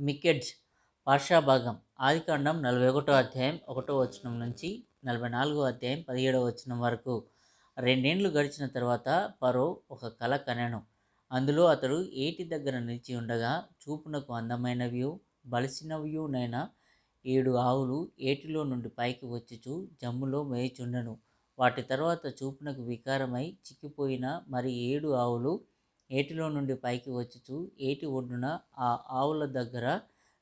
మికెడ్జ్ పార్షాభాగం ఆదికాండం నలభై ఒకటో అధ్యాయం ఒకటో వచనం నుంచి నలభై నాలుగో అధ్యాయం పదిహేడవ వచనం వరకు. రెండేండ్లు గడిచిన తర్వాత పరో ఒక కల కనెను. అందులో అతడు ఏటి దగ్గర నిలిచి ఉండగా చూపునకు అందమైనవియు బలిసినవియునైన ఏడు ఆవులు ఏటిలో నుండి పైకి వచ్చుచు జమ్ములో మేయుచుండెను. వాటి తర్వాత చూపునకు వికారమై చిక్కిపోయిన మరి ఏడు ఆవులు ఏటిలో నుండి పైకి వచ్చుచు ఏటి ఒడ్డున ఆ ఆవుల దగ్గర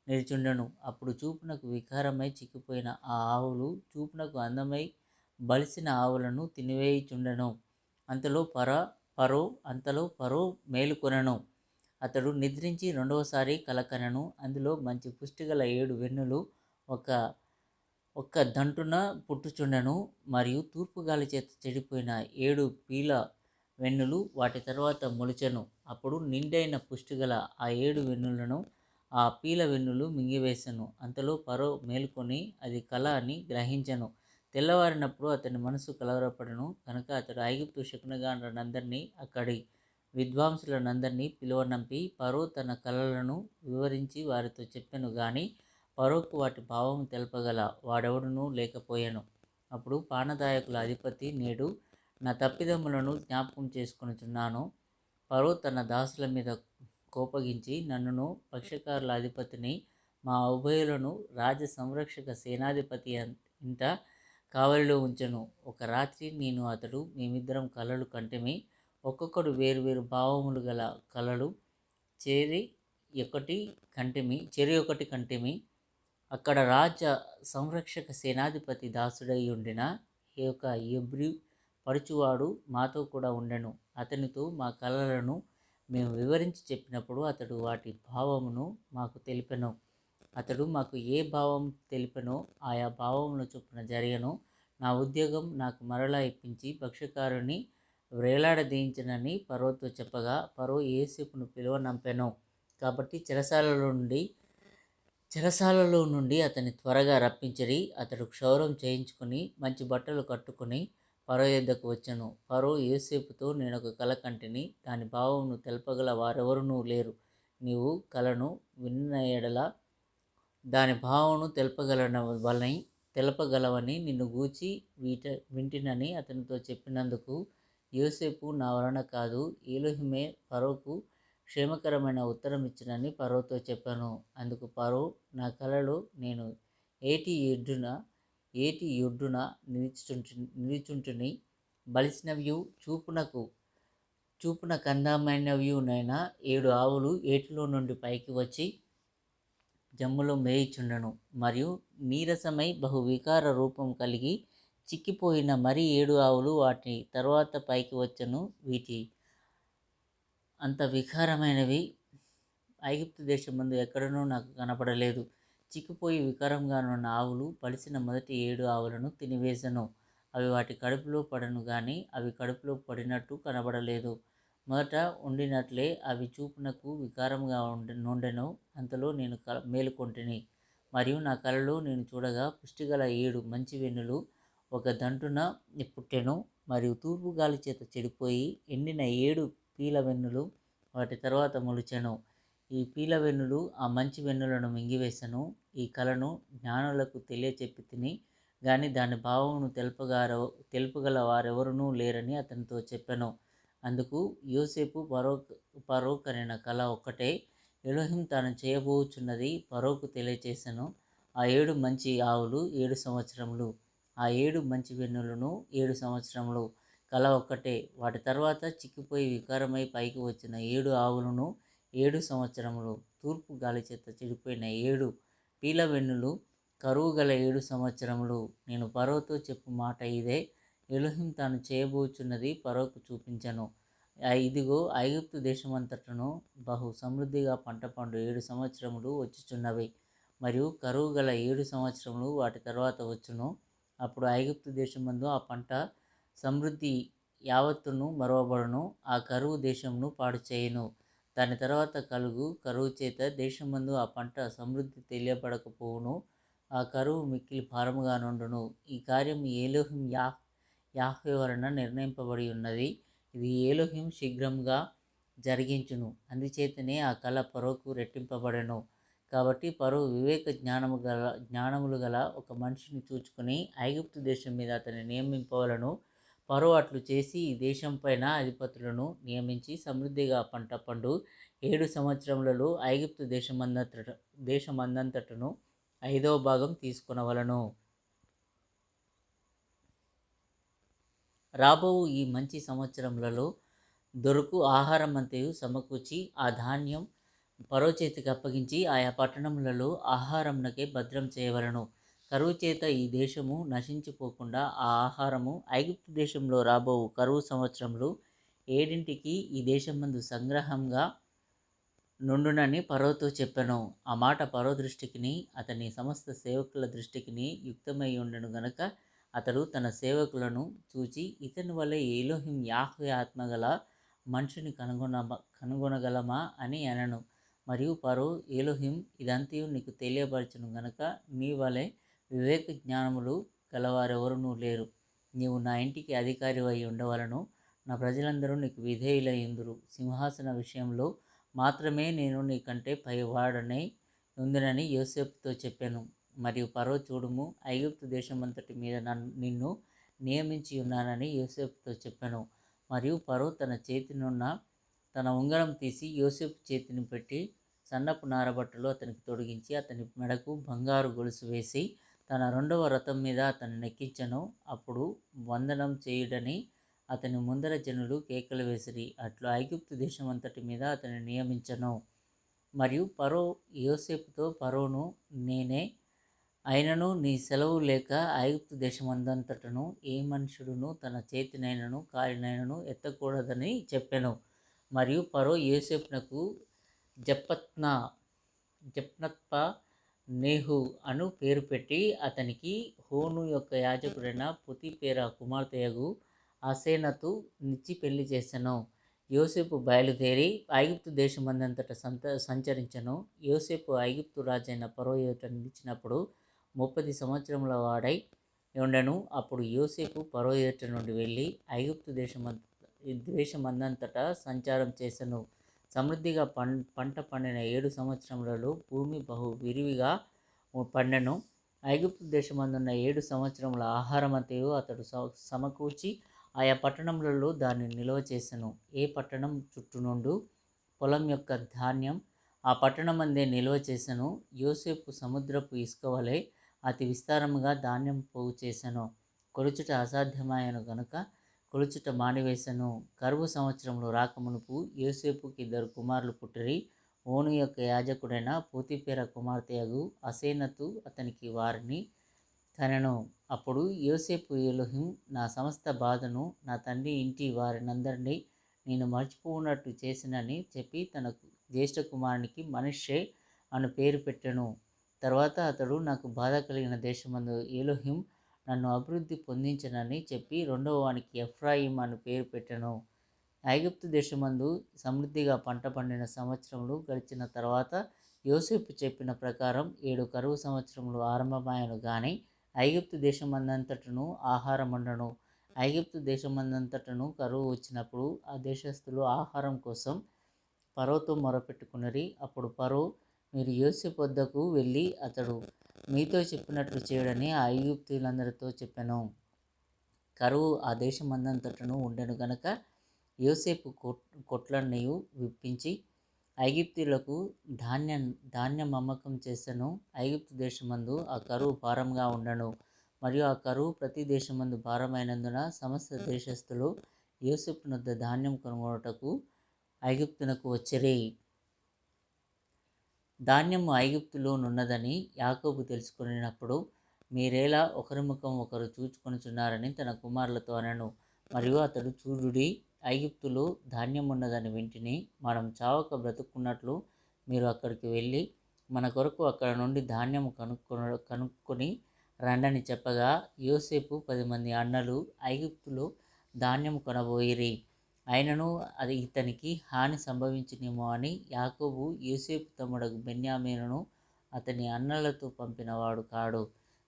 నిల్చుండెను. అప్పుడు చూపునకు వికారమై చిక్కిపోయిన ఆ ఆవులు చూపునకు అందమై బలిసిన ఆవులను తినివేయుచుండెను. అంతలో పర పరో అంతలో పరో మేలుకొనెను. అతడు నిద్రించి రెండవసారి కలకనను. అందులో మంచి పుష్టిగల ఏడు వెన్నులు ఒక ఒక్క దంటున పుట్టుచుండెను. మరియు తూర్పు గాలి చేత చెడిపోయిన ఏడు పీల వెన్నులు వాటి తర్వాత మొలిచెను. అప్పుడు నిండైన పుష్టిగల ఆ ఏడు వెన్నులను ఆ పీల వెన్నులు మింగివేశను అంతలో పరో మేలుకొని అది కళ అని గ్రహించెను. తెల్లవారినప్పుడు అతని మనసు కలవరపడను. కనుక అతడు ఐగుప్తు శకునగాండ్రనందరినీ అక్కడి విద్వాంసులనందరినీ పిలువనంపి పరో తన కళలను వివరించి వారితో చెప్పెను. గాని పరోకు వాటి భావం తెలపగల వాడెవడునూ లేకపోయాను. అప్పుడు పానదాయకుల అధిపతి నేడు నా తప్పిదములను జ్ఞాపకం చేసుకొనుచున్నాను. పరో తన దాసుల మీద కోపగించి నన్నును పక్షకారుల అధిపతిని మా ఉభయులను రాజ సంరక్షక సేనాధిపతి ఇంట కావలిలో ఉంచెను. ఒక రాత్రి నేను అతడు మేమిద్దరం కలలు కంటిమి ఒక్కొక్కడు వేరువేరు భావములు గల కలలు చేరి ఒకటి కంటిమి చెరి ఒకటి కంటిమి. అక్కడ రాజ సంరక్షక సేనాధిపతి దాసుడై ఉండిన ఈ యొక్క ఎబ్రి పడుచువాడు మాతో కూడా ఉండెను. అతనితో మా కలలను మేము వివరించి చెప్పినప్పుడు అతడు వాటి భావమును మాకు తెలిపెను. అతడు మాకు ఏ భావం తెలిపెనో ఆయా భావమును చొప్పున జరిగను. నా ఉద్యోగం నాకు మరలా ఇప్పించి భక్ష్యకారుని వ్రేలాడదీయించనని పరోతో చెప్పగా పరో ఏసేపును పిలువనంపెను. కాబట్టి చెరసాలలో నుండి చెరసాలలో నుండి అతని త్వరగా రప్పించరి. అతడు క్షౌరం చేయించుకుని మంచి బట్టలు కట్టుకుని పరో యొద్దకు వచ్చెను. పరో యోసేపుతో నేను ఒక కల కంటిని దాని భావమును తెలపగల వారెవరునూ లేరు. నీవు కలను విన్న ఎడల దాని భావమును తెలపగలన వలని తెలపగలవని నిన్ను గూచి వీట వింటినని అతనితో చెప్పినందుకు యోసేపు నా వలన కాదు ఏలుహిమే పరోకు క్షేమకరమైన ఉత్తరం ఇచ్చినని పరోతో చెప్పాను. అందుకు పరో నా కలలో నేను ఏటి ఎడ్డున ఏటి యొడ్డున నిలుచుంటు నిలిచుంటుని బలిసినవ్యు చూపునకు చూపున కందమైనవ్యునైనా ఏడు ఆవులు ఏటిలో నుండి పైకి వచ్చి జమ్ములో మేయిచుండెను. మరియు నీరసమై బహు వికార రూపం కలిగి చిక్కిపోయిన మరి ఏడు ఆవులు వాటి తర్వాత పైకి వచ్చను వీటి. అంత వికారమైనవి ఐగుప్తు దేశం ముందు ఎక్కడనూ నాకు కనపడలేదు. చిక్కిపోయి వికారంగానున్న ఆవులు పలిసిన మొదటి ఏడు ఆవులను తినివేసెను. అవి వాటి కడుపులో పడను కానీ అవి కడుపులో పడినట్టు కనబడలేదు. మొదట ఉండినట్లే అవి చూపునకు వికారంగా ఉండి నుండెను. అంతలో నేను క మేలుకొంటిని. మరియు నా కలలో నేను చూడగా పుష్టిగల ఏడు మంచి వెన్నులు ఒక దంటున పుట్టెను. మరియు తూర్పు గాలి చేత చెడిపోయి ఎండిన ఏడు పీల వెన్నులు వాటి తర్వాత మొలిచెను. ఈ పీల వెన్నులు ఆ మంచి వెన్నులను మింగివేసెను ఈ కలను జ్ఞానులకు తెలియచెప్పి తిని గాని దాని భావమును తెలుపగారో తెలుపగల వారెవరునూ లేరని అతనితో చెప్పాను. అందుకు యోసేపు పరోక్ పరోక్ అనిన కళ ఒక్కటే ఎలోహిం తాను చేయబోచున్నది పరోకు తెలియచేశాను ఆ ఏడు మంచి ఆవులు ఏడు సంవత్సరములు ఆ ఏడు మంచి వెన్నులను ఏడు సంవత్సరములు. కళ ఒక్కటే వాటి తర్వాత చిక్కిపోయి వికారమై పైకి వచ్చిన ఏడు ఆవులను ఏడు సంవత్సరములు తూర్పు గాలి చేత చెడిపోయిన ఏడు పీలవెన్నులు కరువు గల ఏడు సంవత్సరములు. నేను పరోతో చెప్పు మాట ఇదే. ఎలుహిం తాను చేయబోచున్నది పరోకు చూపించను. ఇదిగో ఐగుప్తు దేశమంతటను బహు సమృద్ధిగా పంట పండు ఏడు సంవత్సరములు వచ్చుచున్నవి. మరియు కరువు గల ఏడు సంవత్సరములు వాటి తర్వాత వచ్చును. అప్పుడు ఐగుప్తు దేశమందు ఆ పంట సమృద్ధి యావత్తును మరవబడును. ఆ కరువు దేశమును పాడు చేయను దాని తర్వాత కలుగు కరువు చేత దేశమందు ఆ పంట సమృద్ధి తెలియబడకపోవును ఆ కరువు మిక్కిలి భారముగా నుండును ఈ కార్యం ఏలోహిం యా యాహ్వే వలన నిర్ణయింపబడి ఉన్నది. ఇది ఏలోహిం శీఘ్రంగా జరిగించును. అందుచేతనే ఆ కళ పరోకు రెట్టింపబడెను. కాబట్టి పరో వివేక జ్ఞానము గల జ్ఞానములు గల ఒక మనిషిని చూచుకొని ఐగుప్తు దేశం మీద అతన్ని నియమింపవలను. పరో అట్లు చేసి ఈ దేశం పైన అధిపతులను నియమించి సమృద్ధిగా పంట పండు ఏడు సంవత్సరములలో ఐగుప్తు దేశమందంతట దేశమందంతటను ఐదవ భాగం తీసుకునవలను. రాబో ఈ మంచి సంవత్సరములలో దొరుకు ఆహారం అంతయు సమకూర్చి ఆ ధాన్యం పరో చేతికి అప్పగించి ఆయా పట్టణములలో ఆహారంనకే భద్రం చేయవలను. కరువు చేత ఈ దేశము నశించిపోకుండా ఆ ఆహారము ఐగుప్తు దేశంలో రాబో కరువు సంవత్సరంలో ఏడింటికి ఈ దేశం ముందు సంగ్రహంగా నుండునని పరోతో చెప్పాను. ఆ మాట పరో దృష్టికిని అతని సమస్త సేవకుల దృష్టికిని యుక్తమై ఉండను గనక అతడు తన సేవకులను చూచి ఇతని వల్ల ఏలోహిం యాహ్వే ఆత్మగల మనుషుని కనుగొన కనుగొనగలమా అని అనను. మరియు పరో ఏలోహిం ఇదంతయు నీకు తెలియపరచను గనక నీ వలె వివేక జ్ఞానములు గలవారెవరునూ లేరు. నీవు నా ఇంటికి అధికారి అయి ఉండవలను నా ప్రజలందరూ నీకు విధేయులైందురు సింహాసన విషయంలో మాత్రమే నేను నీకంటే పైవాడనై ఉందినని యోసేపుతో చెప్పాను. మరియు పరో చూడుము ఐగుప్తు దేశమంతటి మీద నన్ను నిన్ను నియమించి ఉన్నానని యోసేపుతో చెప్పాను. మరియు పరో తన చేతినున్న తన ఉంగరం తీసి యోసేపు చేతిని పెట్టి సన్నపు నారబట్టలు అతనికి తొడిగించి అతని మెడకు బంగారు గొలుసు వేసి తన రెండవ రథం మీద అతను నెక్కించను. అప్పుడు వందనం చేయుడని అతని ముందర జనులు కేకలు వేసిరి. అట్లు ఐగుప్తు దేశం అంతటి మీద అతన్ని నియమించను. మరియు పరో యోసేపుతో పరోను నేనే అయినను నీ సెలవు లేక ఐగుప్తు దేశమందంతటను ఏ మనుషుడును తన చేతినైనను కాలినైనను ఎత్తకూడదని చెప్పాను. మరియు పరో యోసేపునకు జపత్న జప్నత్ప నేహు అను పేరు పెట్టి అతనికి హోను యొక్క యాజకుడైన పుతిపేర కుమార్తెయగు అసేనతు నిచ్చి పెళ్ళి చేసెను. యోసేపు బయలుదేరి ఐగుప్తు దేశమందంతట సంత సంచరించను. యోసేపు ఐగుప్తు రాజైన పరో నిలిచినప్పుడు ముప్పది సంవత్సరముల వాడై ఉండెను. అప్పుడు యోసేపు పరోయేట నుండి వెళ్ళి ఐగుప్తు దేశమంత దేశమందంతటా సంచారం చేసెను. సమృద్ధిగా పం పంట పండిన ఏడు సంవత్సరములలో భూమి బహు విరివిగా పండెను. ఐగుప్తు దేశమందున్న ఏడు సంవత్సరముల ఆహారమంతయు అతడు స- సమకూర్చి ఆయా పట్టణములలో దాన్ని నిల్వ చేసెను. ఏ పట్టణం చుట్టూ నుండు? పొలం యొక్క ధాన్యం. ఆ పట్టణం అందే నిల్వ చేసెను. యోసేపు సముద్రపు ఇసుక వలె అతి విస్తారముగా ధాన్యం పోగు చేసెను. కొలుచుట అసాధ్యమాయను గనుక కొలుచుట మానివేశను కరువు సంవత్సరంలో రాకమునుపు యోసేపుకి ఇద్దరు కుమారులు పుట్టిరి. ఓను యొక్క యాజకుడైన పూతిపేర కుమార్తెయగు అసేనతు అతనికి వారిని కనెను అప్పుడు యోసేపు ఎలోహిం నా సమస్త బాధను నా తండ్రి ఇంటి వారినందరినీ నేను మర్చిపోనట్టు చేసినని చెప్పి తన జ్యేష్ఠ కుమారునికి మనిషే అను పేరు పెట్టెను. తర్వాత అతడు నాకు బాధ కలిగిన దేశమందు ఏలోహిం నన్ను అభివృద్ధి పొందించనని చెప్పి రెండవ వానికి ఎఫ్రాయిం అని పేరు పెట్టను. ఐగుప్తు దేశమందు సమృద్ధిగా పంట పండిన సంవత్సరములు గడిచిన తర్వాత యోసేపు చెప్పిన ప్రకారం ఏడు కరువు సంవత్సరములు ఆరంభమాయను కానీ ఐగుప్తు దేశమందంతటను ఆహారం ఉండను ఐగుప్తు దేశమందంతటను కరువు వచ్చినప్పుడు ఆ దేశస్థులు ఆహారం కోసం పరోతో మొరపెట్టుకున్నరి అప్పుడు పరో మీరు యోసేపు వద్దకు వెళ్ళి అతడు మీతో చెప్పినట్లు చేయడని ఆ ఐగుప్తులందరితో చెప్పాను. కరువు ఆ దేశమందంతటను ఉండెను గనక యోసేపు కొట్ కొట్లన్నయు విప్పించి ఐగుప్తులకు ధాన్యం ధాన్యం అమ్మకం చేసెను. ఐగుప్తు దేశమందు ఆ కరువు భారంగా ఉండను. మరియు ఆ కరువు ప్రతి దేశమందు భారమైనందున సమస్త దేశస్థులు యోసేపు నొద్ద ధాన్యం కొనుగోటకు ఐగుప్తునకు వచ్చిరి. ధాన్యము ఐగుప్తులో నున్నదని యాకోబు తెలుసుకునినప్పుడు మీరేలా ఒకరి ముఖం ఒకరు చూచుకొనుచున్నారని తన కుమారులతో అనను. మరియు అతడు చూడుడి ఐగుప్తులో ధాన్యం ఉన్నదని వింటిని. మనం చావక బ్రతుకున్నట్లు మీరు అక్కడికి వెళ్ళి మన కొరకు అక్కడ నుండి ధాన్యం కనుక్కొన కనుక్కొని రండని చెప్పగా యోసేపు పది మంది అన్నలు ఐగుప్తులో ధాన్యం కొనబోయిరి. ఆయనను అది ఇతనికి హాని సంభవించినేమో అని యాకోబు యూసేపు తమ్ముడకు బెన్యామీనును అతని అన్నలతో పంపినవాడు కాడు.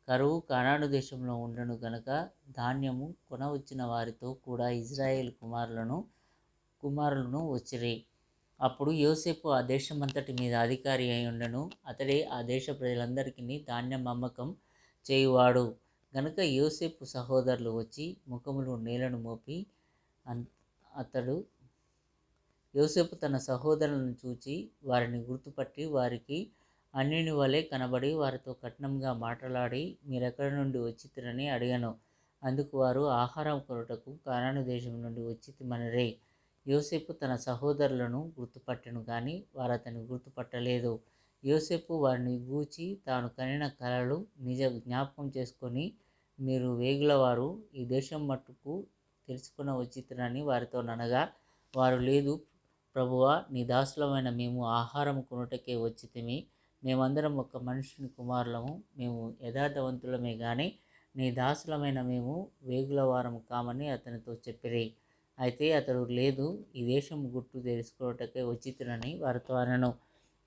కరువు కనాడు దేశంలో ఉండను గనక ధాన్యము కొనవచ్చిన వారితో కూడా ఇజ్రాయేల్ కుమారులను కుమారులను వచ్చిరి. అప్పుడు యోసేపు ఆ దేశమంతటి మీద అధికారి అయి ఉండను. అతడే ఆ దేశ ప్రజలందరికీ ధాన్యం అమ్మకం చేయువాడు. గనుక యోసేపు సహోదరులు వచ్చి ముఖములు నేలను మోపి అతడు యోసేపు తన సహోదరులను చూచి వారిని గుర్తుపట్టి వారికి అన్నిని వలె కనబడి వారితో కఠినంగా మాట్లాడి మీరెక్కడి నుండి వచ్చితిరని అడిగాను. అందుకు వారు ఆహారం కొరటకు కానాను దేశం నుండి వచ్చితిమనరే యోసేపు తన సహోదరులను గుర్తుపట్టను కానీ వారు అతన్ని గుర్తుపట్టలేదు. యోసేపు వారిని గూచి తాను కనిన కళలు నిజ జ్ఞాపకం చేసుకొని మీరు వేగులవారు ఈ దేశం మట్టుకు తెలుసుకున్న వచ్చితునని వారితో అనగా వారు లేదు ప్రభువ నీ దాసులమైన మేము ఆహారం కొనుటకే వచ్చితిమి మేమందరం ఒక మనుషుని కుమారులము. మేము యథార్థవంతులమే కానీ నీ దాసులమైన మేము వేగుల వారం కామని అతనితో చెప్పిరి. అయితే అతడు లేదు ఈ దేశం గుట్టు తెలుసుకోవటకే వచ్చితునని వారితో అనను.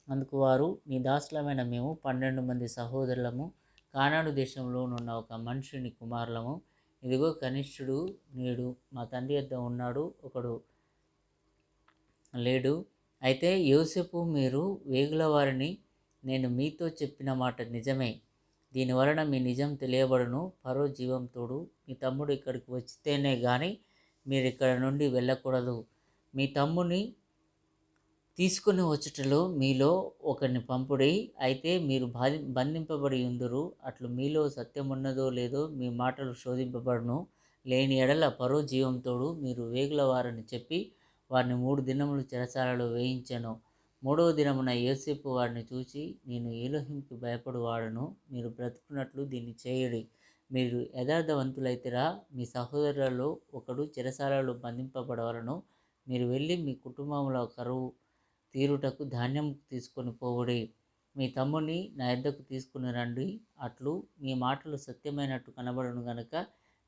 అందుకు వారు నీ దాసులమైన మేము పన్నెండు మంది సహోదరులము. కానాడు దేశంలో ఉన్న ఒక మనుషుని కుమారులము. ఇదిగో కనిష్ఠుడు నేడు మా తండ్రి వద్ద ఉన్నాడు ఒకడు లేడు. అయితే యోసేపు మీరు వేగుల వారిని నేను మీతో చెప్పిన మాట నిజమే. దీనివలన మీ నిజం తెలియబడును. పరో జీవం తోడు మీ తమ్ముడు ఇక్కడికి వచ్చితేనే కానీ మీరు ఇక్కడ నుండి వెళ్ళకూడదు. మీ తమ్ముని తీసుకుని వచ్చుటలో మీలో ఒకరిని పంపుడి అయితే మీరు బాధి బంధింపబడి ఉందరు. అట్లు మీలో సత్యం ఉన్నదో లేదో మీ మాటలు శోధింపబడును. లేని ఎడల పరో జీవంతోడు మీరు వేగుల వారని చెప్పి వారిని మూడు దినములు చెరసాలలో వేయించాను. మూడవ దినమున యోసేపు వారిని చూసి నేను ఏలోహింకి భయపడువాడను మీరు బ్రతుకున్నట్లు దీన్ని చేయడి. మీరు యథార్థవంతులైతేరా మీ సహోదరులలో ఒకడు చెరసాలలో బంధింపబడవలను. మీరు వెళ్ళి మీ కుటుంబంలో కరువు తీరుటకు ధాన్యం తీసుకొని పోవుడి. మీ తమ్ముని నా ఎద్దకు తీసుకుని రండి. అట్లు మీ మాటలు సత్యమైనట్టు కనబడను గనుక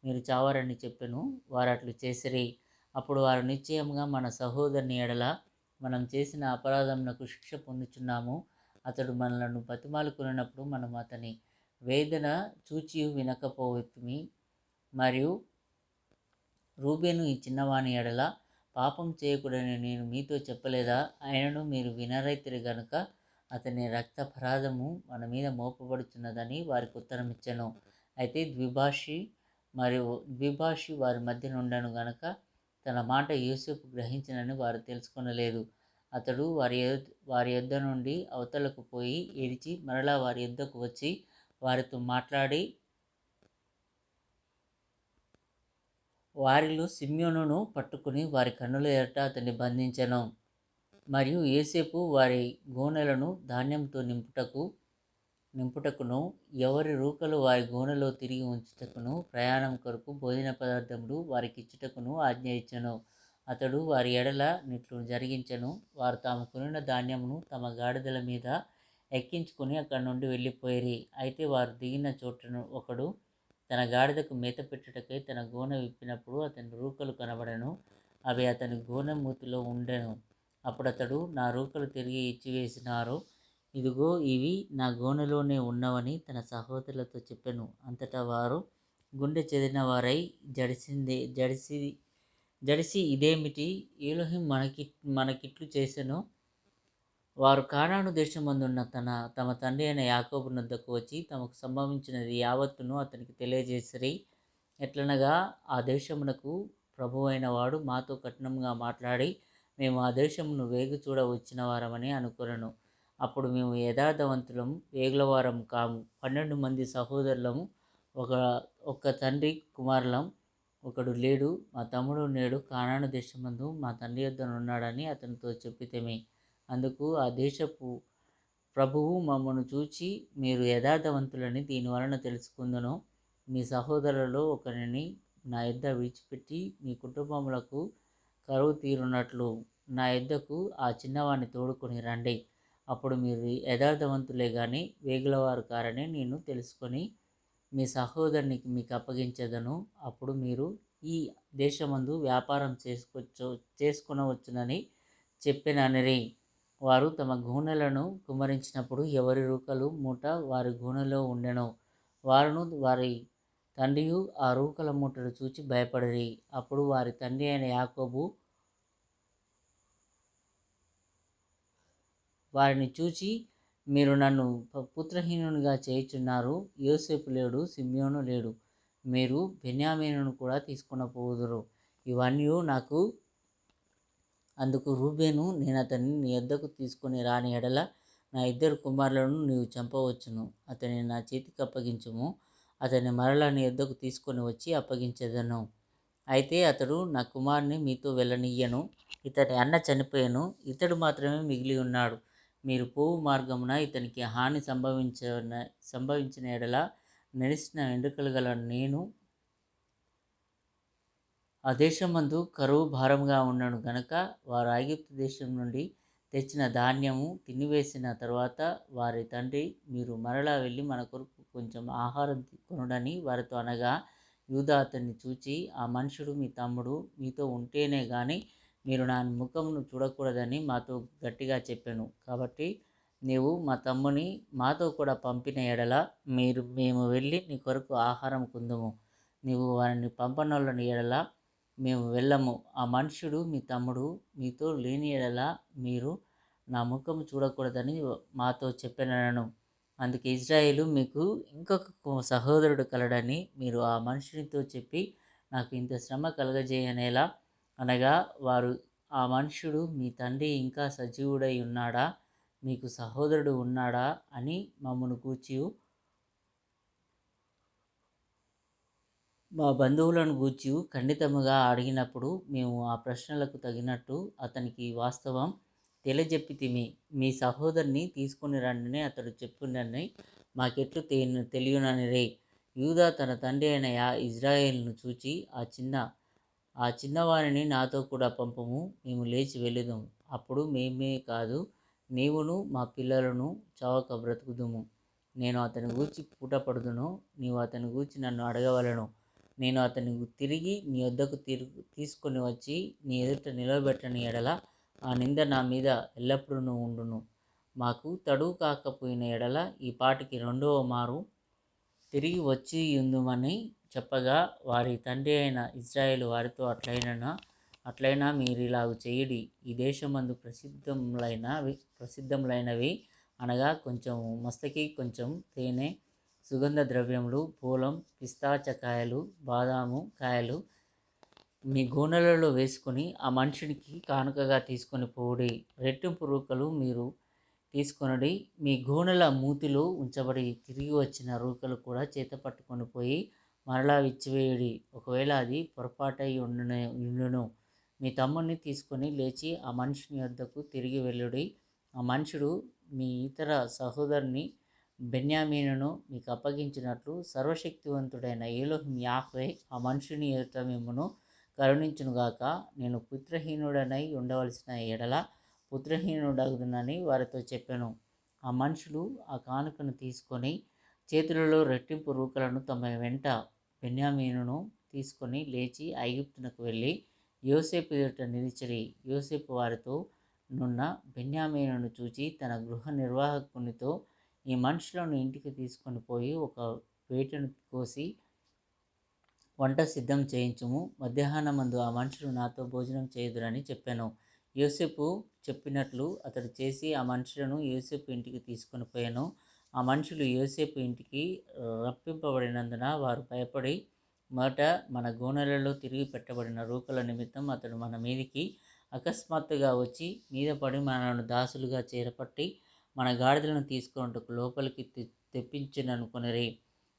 మీరు చావారని చెప్పెను. వారు అట్లు చేసిరి. అప్పుడు వారు నిశ్చయంగా మన సహోదరుని ఎడల మనం చేసిన అపరాధమునకు శిక్ష పొందుచున్నాము. అతడు మనలను బతిమాలుకున్నప్పుడు మనం అతని వేదన చూచి వినకపోతుమి మరియు రూబేను ఈ చిన్నవాణి ఎడల పాపం చేయకూడని నేను మీతో చెప్పలేదా? ఆయనను మీరు వినరైతిరి గనుక అతని రక్తపరాధము మన మీద మోపబడుతున్నదని వారికి ఉత్తరం ఇచ్చాను అయితే ద్విభాషి మరియు ద్విభాషి వారి మధ్య నుండను గనక తన మాట యూసుఫ్ గ్రహించినని వారు తెలుసుకొనలేదు. అతడు వారి వారి యొద్ద నుండి అవతలకు పోయి ఏడిచి మరలా వారి యొద్దకు వచ్చి వారితో మాట్లాడి వారిలో సిమ్యోనును పట్టుకుని వారి కన్నుల ఎరట అతన్ని బంధించను. మరియు ఏసేపు వారి గోనెలను ధాన్యంతో నింపుటకు నింపుటకును ఎవరి రూకలు వారి గోనెలో తిరిగి ఉంచుటకును ప్రయాణం కొరకు భోజన పదార్థములు వారికి ఇచ్చుటకును ఆజ్ఞ ఇచ్చను అతడు వారి ఎడల నిట్లు జరిగించను. వారు తాము కొనిన ధాన్యమును తమ గాడిదల మీద ఎక్కించుకొని అక్కడి నుండి వెళ్ళిపోయిరి. అయితే వారు దిగిన చోటను ఒకడు తన గాడిదకు మేత పెట్టుటకై తన గోనె విప్పినప్పుడు అతని రూకలు కనబడను. అవి అతని గోనె మూతిలో ఉండెను. అప్పుడు అతడు నా రూకలు తిరిగి ఇచ్చివేసినారు ఇదిగో ఇవి నా గోనెలోనే ఉన్నవని తన సహోదరులతో చెప్పాను. అంతటా వారు గుండె చెదిరిన వారై జడిసిందే జడిసి జడిసి ఇదేమిటి? ఏలోహిం మనకి మనకిట్లు చేసెను. వారు కానాను దేశమందున్న తన తమ తండ్రి అయిన యాకోబునద్దకు వచ్చి తమకు సంభవించినది యావత్తును అతనికి తెలియజేసిరి. ఎట్లనగా ఆ దేశమునకు ప్రభు అయిన వాడు మాతో కఠినంగా మాట్లాడి మేము ఆ దేశమును వేగు చూడ వచ్చిన వారమని అనుకున్నాను అప్పుడు మేము యథార్థవంతులం వేగులవారం కాము. పన్నెండు మంది సహోదరులము ఒక ఒక్క తండ్రి కుమారులం ఒకడు లేడు మా తమ్ముడు నేడు కానాను దేశమందు మా తండ్రి ఉన్నాడని అతనితో చెప్పితేమే? అందుకు ఆ దేశపు ప్రభువు మమ్మను చూచి మీరు యథార్థవంతులని దీని వలన తెలుసుకుందును. మీ సహోదరులలో ఒకరిని నా యుద్ధ విడిచిపెట్టి మీ కుటుంబములకు కరువు తీరున్నట్లు నా యుద్ధకు ఆ చిన్నవాడిని తోడుకొని రండి. అప్పుడు మీరు యథార్థవంతులే కానీ వేగులవారు కారని నేను తెలుసుకొని మీ సహోదరునికి మీకు అప్పగించదను. అప్పుడు మీరు ఈ దేశమందు వ్యాపారం చేసుకొచ్చు చేసుకునవచ్చునని చెప్పిననిరి. వారు తమ గూనెలను కుమ్మరించినప్పుడు ఎవరి రూకలు మూట వారి గూనెలో ఉండెను వారును వారి తండ్రియు ఆ రూకల మూటను చూచి భయపడిరి. అప్పుడు వారి తండ్రి అయిన యాకోబు వారిని చూచి మీరు నన్ను పుత్రహీనునిగా చేయుచున్నారు. యోసేపు లేడు సిమ్యోను లేడు. మీరు బెన్యామీనును కూడా తీసుకున్న పోదురు ఇవన్నీ నాకు అందుకు రూబేను నేను అతన్ని నీ యొద్దకు తీసుకొని రాని ఎడల నా ఇద్దరు కుమారులను నీవు చంపవచ్చును. అతని నా చేతికి అప్పగించుము. అతని మరలా నీ యొద్దకు తీసుకొని వచ్చి అప్పగించదను. అయితే అతడు నా కుమారుని మీతో వెళ్ళనియ్యను. ఇతని అన్న చనిపోయాను. ఇతడు మాత్రమే మిగిలి ఉన్నాడు. మీరు పోవు మార్గమున ఇతనికి హాని సంభవించిన సంభవించిన ఎడల నెరిసిన వెంట్రుకలు గల నేను ఆ దేశమందు కరువు భారంగా ఉన్నను గనక వారు ఐగుప్తు దేశం నుండి తెచ్చిన ధాన్యము తినివేసిన తర్వాత వారి తండ్రి మీరు మరలా వెళ్ళి మన కొరకు కొంచెం ఆహారం కొనుడని వారితో అనగా యూదా అతన్ని చూచి ఆ మనుషుడు మీ తమ్ముడు మీతో ఉంటేనే కానీ మీరు నా ముఖమును చూడకూడదని మాతో గట్టిగా చెప్పాను. కాబట్టి నీవు మా తమ్ముని మాతో కూడా పంపిన ఎడల మీరు మేము వెళ్ళి నీ కొరకు ఆహారం కుందుము. నీవు వారిని పంపనోళ్ళని ఎడల మేము వెళ్ళము. ఆ మనుషుడు మీ తమ్ముడు మీతో లేని ఎడలా మీరు నా ముఖం చూడకూడదని మాతో చెప్పినను. అందుకే ఇజ్రాయేలు మీకు ఇంకొక సహోదరుడు కలడని మీరు ఆ మనుషునితో చెప్పి నాకు ఇంత శ్రమ కలగజేయనేలా అనగా వారు ఆ మనుషుడు మీ తండ్రి ఇంకా సజీవుడై ఉన్నాడా? మీకు సహోదరుడు ఉన్నాడా? అని మమ్మను కూర్చి మా బంధువులను గూర్చి ఖండితముగా అడిగినప్పుడు మేము ఆ ప్రశ్నలకు తగినట్టు అతనికి వాస్తవం తెలియజెప్పితిమి మీ సహోదరిని తీసుకుని రండిని అతడు చెప్పునని మాకెట్లు తె తెలియనని రే. యూదా తన తండ్రి అయిన యా ఇజ్రాయేల్ను చూచి ఆ చిన్న ఆ చిన్నవారిని నాతో కూడా పంపము మేము లేచి వెళ్ళుదాం. అప్పుడు మేమే కాదు నీవును మా పిల్లలను చావక బ్రతుకుదుము. నేను అతని గూర్చి పూటపడుదును నీవు అతని గూర్చి నన్ను అడగవలను. నేను అతని తిరిగి నీ వద్దకు తిరుగు తీసుకొని వచ్చి నీ ఎదుట నిలబెట్టని ఎడల ఆ నింద నా మీద ఎల్లప్పుడూ ఉండును. మాకు తడువు కాకపోయిన ఎడల ఈ పాటికి రెండవ మారు తిరిగి వచ్చి ఉందుమని చెప్పగా వారి తండ్రి అయిన ఇజ్రాయేల్ వారితో అట్లయినా అట్లయినా మీరు ఇలాగ చేయడి. ఈ దేశమందు ప్రసిద్ధములైనవి ప్రసిద్ధములైనవి అనగా కొంచెం మస్తకి కొంచెం తేనె సుగంధ ద్రవ్యములు పూలం పిస్తాచకాయలు బాదాము కాయలు మీ గోనెలలో వేసుకొని ఆ మనుషునికి కానుకగా తీసుకొని పోవుడి. రెట్టింపు రూకలు మీరు తీసుకొనడి. మీ గోనెల మూతిలో ఉంచబడి తిరిగి వచ్చిన రూకలు కూడా చేత పట్టుకొని పోయి మరలా విచ్చివేయుడి. ఒకవేళ అది పొరపాటై ఉండునే ఉండును. మీ తమ్ముడిని తీసుకొని లేచి ఆ మనిషిని వద్దకు తిరిగి వెళ్ళుడి. ఆ మనుషుడు మీ ఇతర సహోదరుని బెన్యామీనును మీకు అప్పగించినట్లు సర్వశక్తివంతుడైన ఏలోహిం యాహ్వే ఆ మనుషుని ఎదుట మిమ్మను కరుణించునుగాక. నేను పుత్రహీనుడనై ఉండవలసిన ఎడల పుత్రహీనుడగునని వారితో చెప్పాను. ఆ మనుషులు ఆ కానుకను తీసుకొని చేతులలో రెట్టింపు రూకలను తమ వెంట బెన్యామీనును తీసుకొని లేచి ఐగుప్తునకు వెళ్ళి యోసేపు ఎదుట నిలిచిరి. యోసేపు వారితో నున్న బెన్యామీనును చూచి తన గృహ నిర్వాహకునితో ఈ మనుషులను ఇంటికి తీసుకొని పోయి ఒక వేటను కోసి వంట సిద్ధం చేయించుము. మధ్యాహ్నం మందు ఆ మనుషులు నాతో భోజనం చేయుదురని చెప్పాను. యోసేపు చెప్పినట్లు అతడు చేసి ఆ మనుషులను యోసేపు ఇంటికి తీసుకొని పోయాను. ఆ మనుషులు యోసేపు ఇంటికి రప్పింపబడినందున వారు భయపడి మొదట మన గోనెలలో తిరిగి పెట్టబడిన రూకల నిమిత్తం అతడు మన మీదికి అకస్మాత్తుగా వచ్చి మీద పడి మనను దాసులుగా చేరపట్టి మన గాడిదలను తీసుకున్నట్టుకు లోపలికి తె- తెప్పించననుకొనిరి.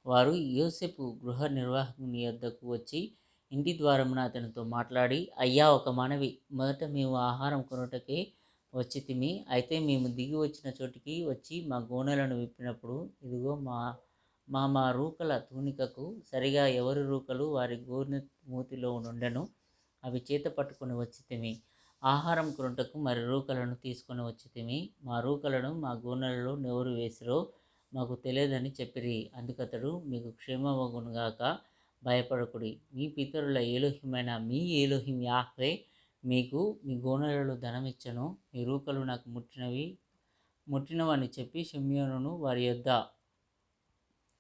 వారు యోసెపు గృహ నిర్వాహకుని యొద్దకు వచ్చి ఇంటి ద్వారమున అతనితో మాట్లాడి అయ్యా ఒక మనవి మొదట మేము ఆహారం కొనుటకే వచ్చి తిమి అయితే మేము దిగి వచ్చిన చోటికి వచ్చి మా గోనెలను విప్పినప్పుడు ఇదిగో మా మా మా రూకల తూనికకు సరిగా ఎవరి రూకలు వారి గోనె మూతిలో నుండెను అవి చేత పట్టుకొని వచ్చి తిమి ఆహారం కొనుటకు మరి రూకలను తీసుకొని వచ్చితిమి మా రూకలను మా గోనెలలో నోరు వేసిరో మాకు తెలియదని చెప్పిరి. అందుకతడు మీకు క్షేమమగునుగాక భయపడకుడి. మీ పితరుల ఏలోహిమైన మీ ఏలోహిం యాహ్వే మీకు మీ గోనెలలో ధనమిచ్చను. మీ రూకలు నాకు ముట్టినవి ముట్టినవని చెప్పి షిమ్యోనును వారి యొద్ద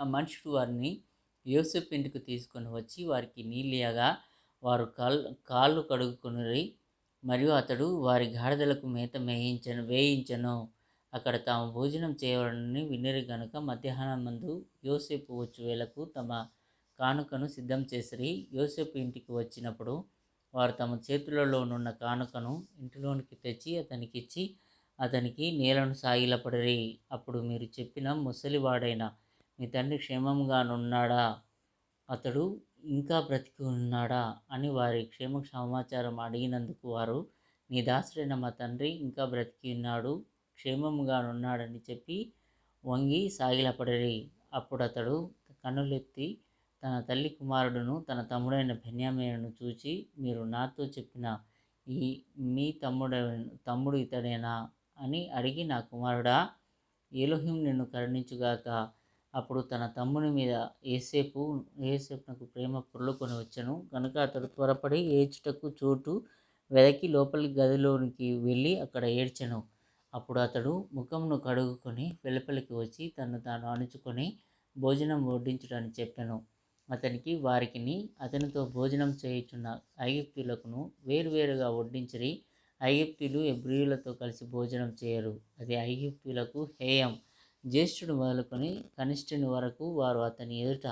ఆ మనుషుడు వారిని యోసెఫ్ ఇంటికి తీసుకొని వచ్చి వారికి నీళ్ళియగా వారు కాళ్ళు కాళ్ళు కడుగుకొని మరియు అతడు వారి గాడిదలకు మేత మేయించను వేయించను. అక్కడ తాము భోజనం చేయవలనని వినిరి గనుక మధ్యాహ్నం మందు యోసేపు వచ్చు వేళకు తమ కానుకను సిద్ధం చేసిరి. యోసేపు ఇంటికి వచ్చినప్పుడు వారు తమ చేతులలోనున్న కానుకను ఇంటిలోనికి తెచ్చి అతనికి ఇచ్చి అతనికి నేలను సాగిలపడిరి. అప్పుడు మీరు చెప్పిన ముసలివాడైన మీ తండ్రి క్షేమంగానున్నాడా అతడు ఇంకా బ్రతికి ఉన్నాడా అని వారి క్షేమ సమాచారం అడిగినందుకు వారు నీ దాసుడైన మా తండ్రి ఇంకా బ్రతికి ఉన్నాడు క్షేమముగా ఉన్నాడని చెప్పి వంగి సాగిలపడరి. అప్పుడు అతడు కన్నులెత్తి తన తల్లి కుమారుడును తన తమ్ముడైన బెన్యామేను చూచి మీరు నాతో చెప్పిన ఈ మీ తమ్ముడు తమ్ముడు ఇతడేనా? అని అడిగి నా కుమారుడా ఏలోహిం నిన్ను కరుణించుగాక అప్పుడు తన తమ్ముని మీద ఏసేపు ఏసేపునకు ప్రేమ పొరలుకొని వచ్చాను. కనుక అతడు త్వరపడి ఏడ్చుటకు చోటు వెదకి లోపలి గదిలోనికి వెళ్ళి అక్కడ ఏడ్చాను. అప్పుడు అతడు ముఖంను కడుగుకొని వెలుపలికి వచ్చి తను తాను అణుచుకొని భోజనం వడ్డించడానికి చెప్పాను. అతనికి వారికిని అతనితో భోజనం చేయుచున్న ఐగుప్తులకును వేరువేరుగా వడ్డించరి. ఐగుప్తులు ఎబ్రియులతో కలిసి భోజనం చేయరు. అది ఐగుప్తులకు హేయం. జ్యేష్ఠుడు మొదలుకొని కనిష్ఠుని వరకు వారు అతని ఎదుట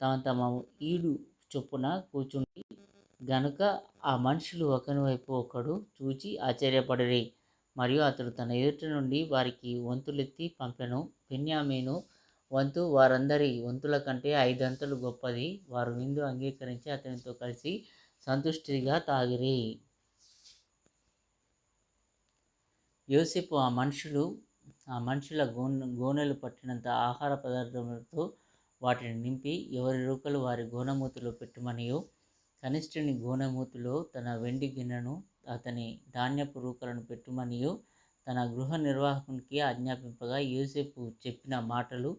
తమ తమ ఈడు చొప్పున కూర్చుండి గనుక ఆ మనుషులు ఒకని వైపు ఒకడు చూచి ఆశ్చర్యపడిరి. మరియు అతడు తన ఎదుట నుండి వారికి వంతులెత్తి పంపెను. బెన్యామీను వంతు వారందరి వంతుల కంటే ఐదంతలు గొప్పది. వారు విందు అంగీకరించి అతనితో కలిసి సంతుష్టిగా తాగిరి. యోసేపు ఆ మనుషులు ఆ మనుషుల గోనె గోనెలు పట్టినంత ఆహార పదార్థములతో వాటిని నింపి ఎవరి రూకలు వారి గోనమూతిలో పెట్టుమనియో. కనిష్ఠుని గోనెమూతిలో తన వెండి గిన్నెను అతని ధాన్యపు రూకలను పెట్టుమనియో. తన గృహ నిర్వాహకునికి ఆజ్ఞాపింపగా యూసేపు చెప్పిన మాటలు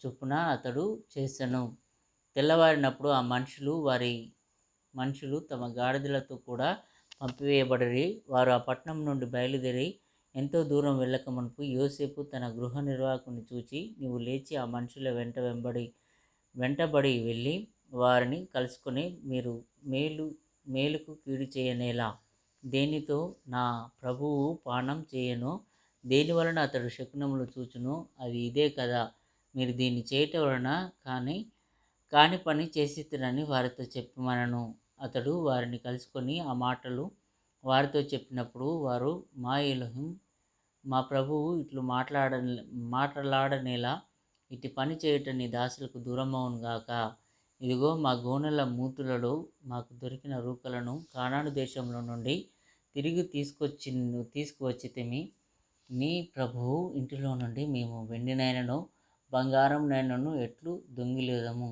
చొప్పున అతడు చేశాను తెల్లవారినప్పుడు ఆ మనుషులు వారి మనుషులు తమ గాడిదలతో కూడా పంపివేయబడి వారు ఆ పట్టణం నుండి బయలుదేరి ఎంతో దూరం వెళ్ళక మునుపు యోసేపు తన గృహ నిర్వాహకుని చూచి నీవు లేచి ఆ మనుషుల వెంట వెంబడి వెంటబడి వెళ్ళి వారిని కలుసుకొని మీరు మేలు మేలుకు కీడు చేయనేలా? దేనితో నా ప్రభువు పానం చేయను? దేని వలన అతడు శకునములు చూచును? అది ఇదే కదా! మీరు దీన్ని చేయటం వలన కానీ కాని పని చేసిద్దరని వారితో చెప్పమనను. అతడు వారిని కలుసుకొని ఆ మాటలు వారితో చెప్పినప్పుడు వారు మా ఎలోహిం మా ప్రభువు ఇట్లు మాట్లాడ మాట్లాడనేలా ఇటు పని చేయటం నీ దాసులకు దూరమవును గాక. ఇదిగో మా గోనెల మూతులలో మాకు దొరికిన రూకలను కానాడు దేశంలో నుండి తిరిగి తీసుకొచ్చి తీసుకువచ్చి తిమి నీ ప్రభువు ఇంటిలో నుండి మేము వెండినైనను బంగారం నైనను ఎట్లు దొంగిలేదము.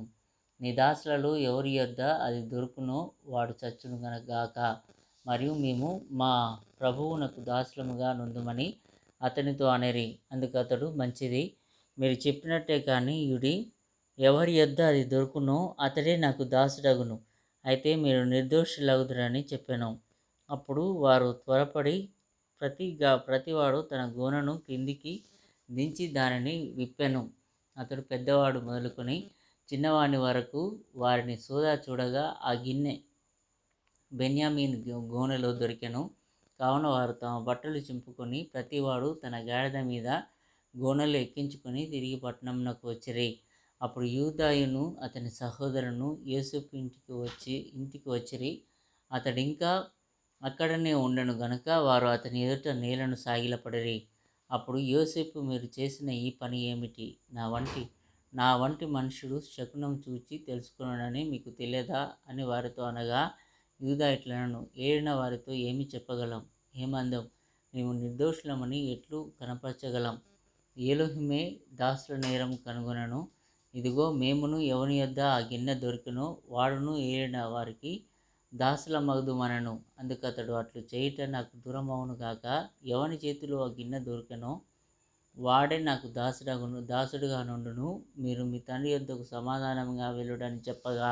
నీ దాసులలో ఎవరి యొద్ద అది దొరుకునో వాడు చచ్చును గనగాక మరియు మేము మా ప్రభువునకు దాసులముగా నుందుమని అతనితో అనేరి అందుకు అతడు మంచిది. మీరు చెప్పినట్టే కానీ ఇడి ఎవరి యొద్ద అది దొరుకునో అతడే నాకు దాసుడగును. అయితే మీరు నిర్దోషులగుదురని చెప్పాను. అప్పుడు వారు త్వరపడి ప్రతిగా ప్రతివాడు తన గోనను కిందికి దించి దానిని విప్పెను. అతడు పెద్దవాడు మొదలుకొని చిన్నవాడి వరకు వారిని సోదా చూడగా ఆ గిన్నె బెన్యామీన్ గోనెలో దొరికెను. కావున వారు తమ బట్టలు చింపుకొని ప్రతివాడు తన గాడిద మీద గోనెలు ఎక్కించుకొని తిరిగి పట్టణంలోకి వచ్చిరి. అప్పుడు యూదాయును అతని సహోదరును యేసుపు ఇంటికి వచ్చి ఇంటికి వచ్చిరి. అతడింకా అక్కడనే ఉండను గనుక వారు అతని ఎదుట నేలను సాగిలపడిరి. అప్పుడు యోసేపు మీరు చేసిన ఈ పని ఏమిటి? నా వంటి నా వంటి మనుషుడు శకునం చూచి తెలుసుకున్నాడని మీకు తెలియదా? అని వారితో అనగా యూదా ఇట్లనను ఏడిన వారితో ఏమి చెప్పగలం? ఏమందం? మేము నిర్దోషులమని ఎట్లు కనపరచగలం? ఏలోహిమే దాసుల నేరం కనుగొనను. ఇదిగో మేమును ఎవని యొద్ద ఆ గిన్నె దొరికినో? వాడును ఏడిన వారికి దాసుల మగదుమనను అందుకు అతడు అట్లు చేయుట నాకు దూరం అవును గాక ఎవని చేతిలో ఆ గిన్నె దొరికెనో వాడే నాకు దాసుడగును దాసుడుగా నుండును. మీరు మీ తండ్రి యొద్దకు సమాధానంగా వెళ్ళుడని చెప్పగా